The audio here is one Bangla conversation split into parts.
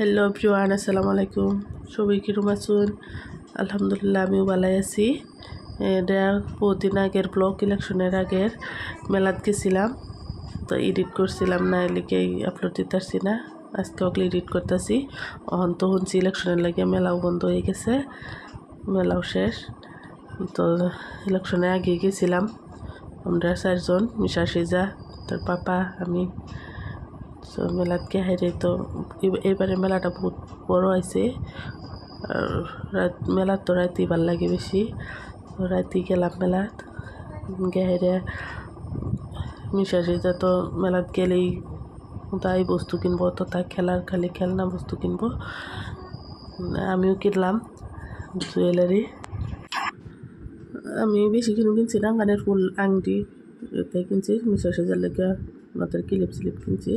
হ্যালো প্রিয়ান আসসালামু আলাইকুম সবাই কিরম আছুন? আলহামদুলিল্লাহ, আমিও ভালাই আছি। এটা বহুদিন আগের ব্লক ইলেকশনের আগের মেলাত গেছিলাম। তো এডিট করছিলাম, না এলিকে আপলোড দিতে পারছি না। আজকে ওগুলো এডিট করতেছি। অহন তো শুনছি ইলেকশনের লাগে মেলাও বন্ধ হয়ে গেছে। মেলাও শেষ। তো ইলেকশনে আগে গেছিলাম। আমরা চারজন, মিশা, সিজা, তার পাপা, আমি। তো মেলাতকে হাইরে তো এব- এবারে মেলাটা বহুত বড় হয়েছে আর রাত মেলাত তো রাতি ভালো লাগে বেশি রাতি গেলাম মেলাত। গেহাইরে মিশা সিজা তো মেলাত গেলেই তাই বস্তু কিনবো, তো তাই খেলার খালি খেলনা বস্তু কিনবো। আমিও কিনলাম জুয়েলারি আমি বেশি কিনো কিনছি না কানের ফুল আংটি এটাই কিনছি মিশা সেজার লেগে। মাথার ক্লিপ স্লিপ কিনছি।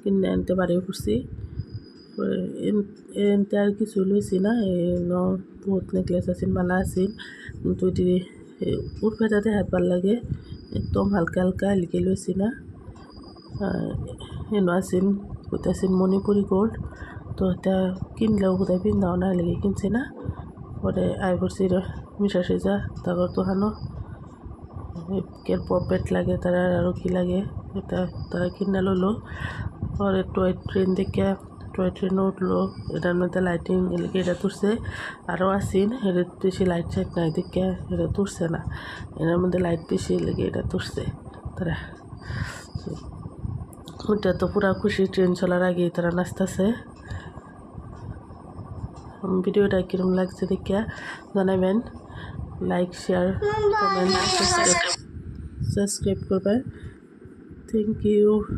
কিনে আনতে বাড়িও করছি এনতে আর কিছু লইছি না, এই বহুত নেকলেস আছিল মালা আছিল কিন্তু এটি উঠবে তাতে হাত ভালো লাগে, একদম হালকা হালকা লিখে লইছি না। এনো আছিল কোথায় আছিল মণিপুরি গোল্ড তো এটা কিনলেও কোথায় পিন্ধাও না, লেগে কিনছি না। পরে আয় করছি মিশা সেজা, তারপর তো হানো। কের পপেট লাগে, তারা আরও কি লাগে। তারা কিনে ললো পরে টয় ট্রেন দেখে টয় ট্রেনে উঠল। এটার মধ্যে লাইটিং এলাকা এটা তুলছে। আরও আসিন এটা বেশি লাইট সাইট নাই দেখে এটা তুলছে না। এটার মধ্যে লাইট বেশি লেগে এটা তুলছে। তারা ওটা তো পুরা খুশি ট্রেন চলার আগে তারা নাচতেছে। ভিডিওটা কিরম লাগছে দেখে জানাবেন। লাইক শেয়ার কমেন্ট সাবস্ক্রাইব করবেন। Thank you.